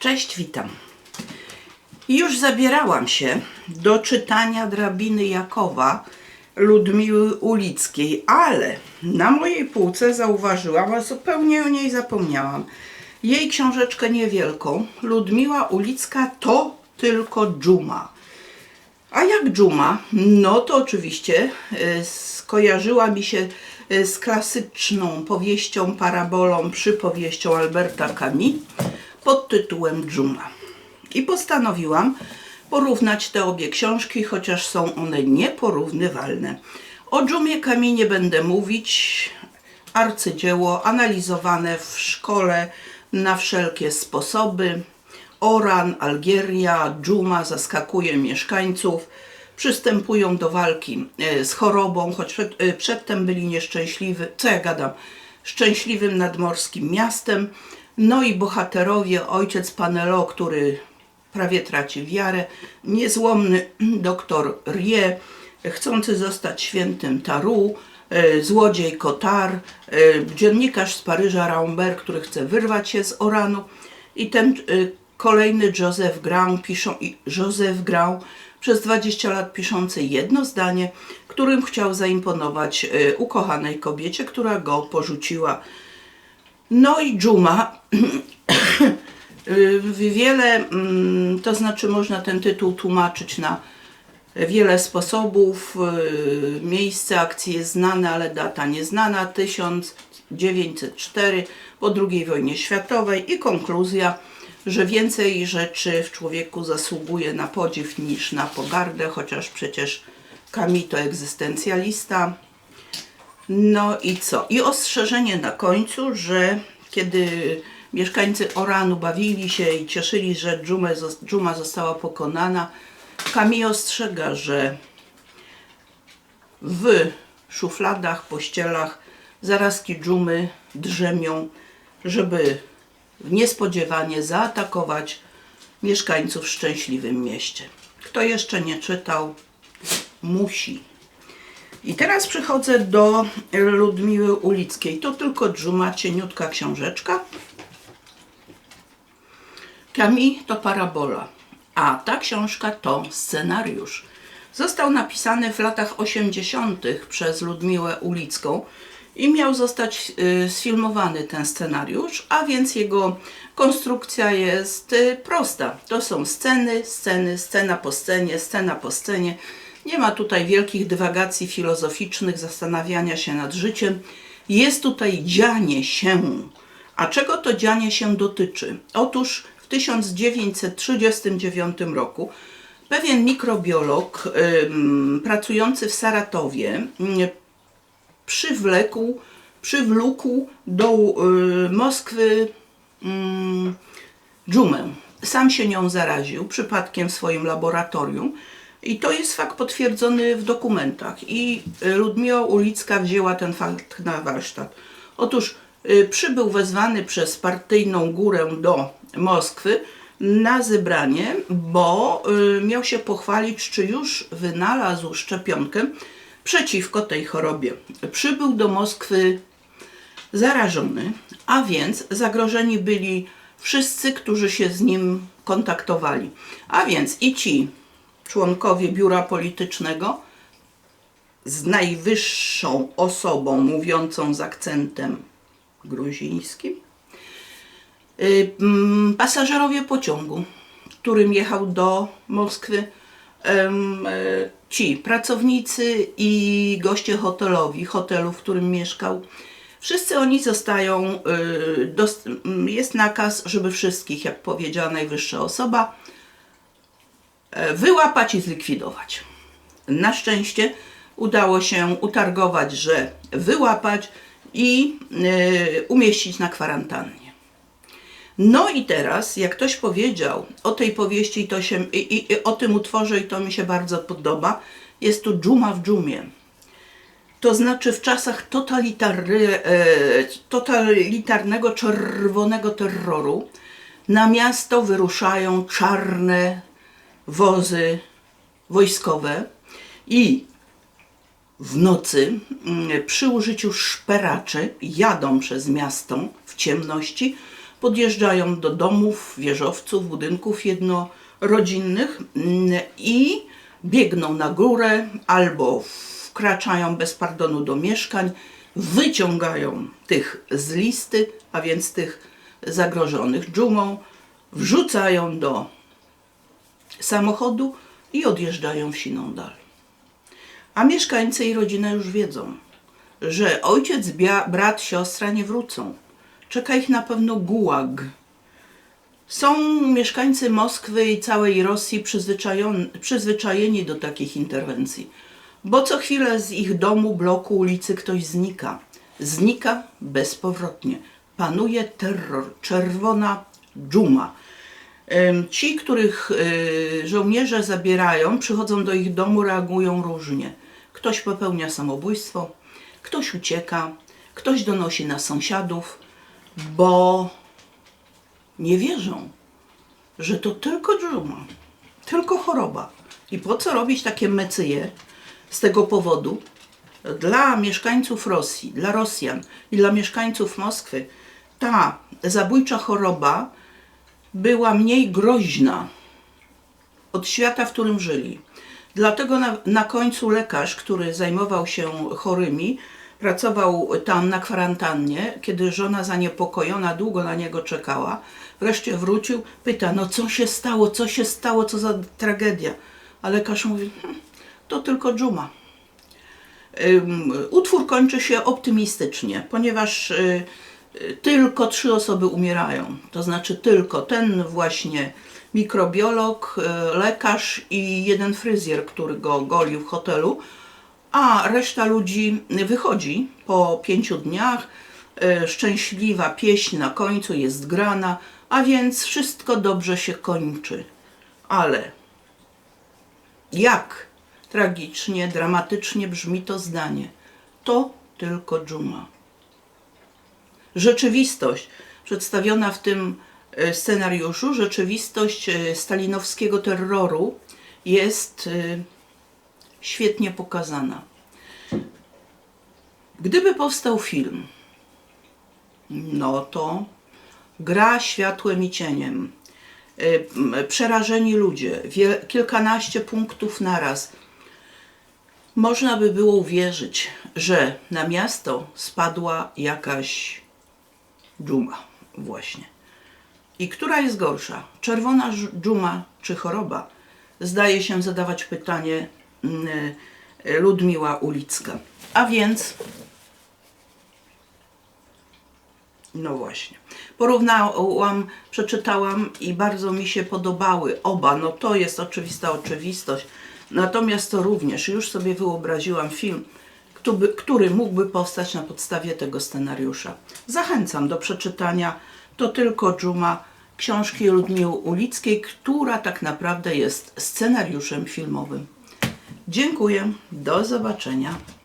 Cześć, witam. Już zabierałam się do czytania drabiny Jakowa Ludmiły Ulickiej, ale na mojej półce zauważyłam, a zupełnie o niej zapomniałam, jej książeczkę niewielką. Ludmiła Ulicka to tylko dżuma. A jak dżuma? No to oczywiście e, skojarzyła mi się e, z klasyczną powieścią, parabolą, przypowieścią Alberta Camus pod tytułem Dżuma. I postanowiłam porównać te obie książki, chociaż są one nieporównywalne. O Dżumie Camus nie będę mówić. Arcydzieło analizowane w szkole na wszelkie sposoby. Oran, Algieria, dżuma zaskakuje mieszkańców, przystępują do walki e, z chorobą, choć przed, e, przedtem byli nieszczęśliwi, co ja gadam, szczęśliwym nadmorskim miastem. No i bohaterowie, ojciec Panelo, który prawie traci wiarę, niezłomny doktor Rie, chcący zostać świętym Taru, e, złodziej Kotar, e, dziennikarz z Paryża Rambert, który chce wyrwać się z Oranu i ten e, kolejny Joseph Grau, piszą, Joseph Grau przez 20 lat piszący jedno zdanie, którym chciał zaimponować ukochanej kobiecie, która go porzuciła. No i Dżuma. Y, Wiele, mm, to znaczy można ten tytuł tłumaczyć na wiele sposobów. Y, Miejsce akcji jest znane, ale data nieznana. 1904 po II wojnie światowej i konkluzja, że więcej rzeczy w człowieku zasługuje na podziw niż na pogardę, chociaż przecież Camus to egzystencjalista. No i co? I ostrzeżenie na końcu, że kiedy mieszkańcy Oranu bawili się i cieszyli, że dżuma została pokonana, Kami ostrzega, że w szufladach, pościelach zarazki dżumy drzemią, żeby niespodziewanie zaatakować mieszkańców w szczęśliwym mieście. Kto jeszcze nie czytał, musi. I teraz przychodzę do Ludmiły Ulickiej. To tylko dżuma, cieniutka książeczka. Camus to parabola, a ta książka to scenariusz. Został napisany w latach 80. przez Ludmiłę Ulicką i miał zostać y, sfilmowany ten scenariusz, a więc jego konstrukcja jest y, prosta. To są sceny, sceny, scena po scenie, scena po scenie. Nie ma tutaj wielkich dywagacji filozoficznych, zastanawiania się nad życiem. Jest tutaj dzianie się. A czego to dzianie się dotyczy? Otóż w 1939 roku pewien mikrobiolog ym, pracujący w Saratowie ym, przywlekł, przywlókł do y, Moskwy ym, dżumę. Sam się nią zaraził przypadkiem w swoim laboratorium. I to jest fakt potwierdzony w dokumentach. I y, Ludmiła Ulicka wzięła ten fakt na warsztat. Otóż y, przybył wezwany przez partyjną górę do Moskwy na zebranie, bo y, miał się pochwalić, czy już wynalazł szczepionkę przeciwko tej chorobie. Przybył do Moskwy zarażony, a więc zagrożeni byli wszyscy, którzy się z nim kontaktowali. A więc i ci członkowie biura politycznego z najwyższą osobą mówiącą z akcentem gruzińskim, y, mm, pasażerowie pociągu, którym jechał do Moskwy, e, ci pracownicy i goście hotelowi, hotelu, w którym mieszkał. Wszyscy oni zostają, y, mm, jest nakaz, żeby wszystkich, jak powiedziała najwyższa osoba, wyłapać i zlikwidować. Na szczęście udało się utargować, że wyłapać i e, umieścić na kwarantannie. No i teraz, jak ktoś powiedział o tej powieści to się, i, i, i o tym utworze, i to mi się bardzo podoba, jest tu dżuma w dżumie. To znaczy w czasach totalitary, e, totalitarnego czerwonego terroru na miasto wyruszają czarne wozy wojskowe i w nocy mm, przy użyciu szperaczy jadą przez miasto w ciemności, podjeżdżają do domów, wieżowców, budynków jednorodzinnych mm, i biegną na górę albo wkraczają bez pardonu do mieszkań, wyciągają tych z listy, a więc tych zagrożonych dżumą, wrzucają do samochodu i odjeżdżają w siną dal. A mieszkańcy i rodzina już wiedzą, że ojciec, brat, siostra nie wrócą. Czeka ich na pewno gułag. Są mieszkańcy Moskwy i całej Rosji przyzwyczajeni do takich interwencji, bo co chwilę z ich domu, bloku, ulicy ktoś znika. Znika bezpowrotnie. Panuje terror, czerwona dżuma. Ci, których y, żołnierze zabierają, przychodzą do ich domu, reagują różnie. Ktoś popełnia samobójstwo, ktoś ucieka, ktoś donosi na sąsiadów, bo nie wierzą, że to tylko dżuma, tylko choroba. I po co robić takie mecyje z tego powodu? Dla mieszkańców Rosji, dla Rosjan i dla mieszkańców Moskwy ta zabójcza choroba była mniej groźna od świata, w którym żyli. Dlatego na, na końcu lekarz, który zajmował się chorymi, pracował tam na kwarantannie, kiedy żona zaniepokojona długo na niego czekała. Wreszcie wrócił, pyta, no co się stało, co się stało, co za tragedia. A lekarz mówi, hm, to tylko dżuma. Ym, Utwór kończy się optymistycznie, ponieważ y, tylko trzy osoby umierają. To znaczy tylko ten właśnie mikrobiolog, y, lekarz i jeden fryzjer, który go golił w hotelu, a reszta ludzi wychodzi po pięciu dniach. Y, Szczęśliwa pieśń na końcu jest grana, a więc wszystko dobrze się kończy. Ale jak tragicznie, dramatycznie brzmi to zdanie. To tylko dżuma. Rzeczywistość przedstawiona w tym e, scenariuszu, rzeczywistość e, stalinowskiego terroru jest e, świetnie pokazana. Gdyby powstał film, no to gra światłem i cieniem, przerażeni ludzie, kilkanaście punktów naraz. Można by było uwierzyć, że na miasto spadła jakaś dżuma właśnie. I która jest gorsza? Czerwona dżuma czy choroba? Zdaje się zadawać pytanie mm, y, Ludmiła Ulicka. A więc No właśnie. Porównałam, przeczytałam i bardzo mi się podobały oba. No to jest oczywista oczywistość. Natomiast to również już sobie wyobraziłam film, który mógłby powstać na podstawie tego scenariusza. Zachęcam do przeczytania To tylko dżuma książki Ludmiły Ulickiej, która tak naprawdę jest scenariuszem filmowym. Dziękuję. Do zobaczenia.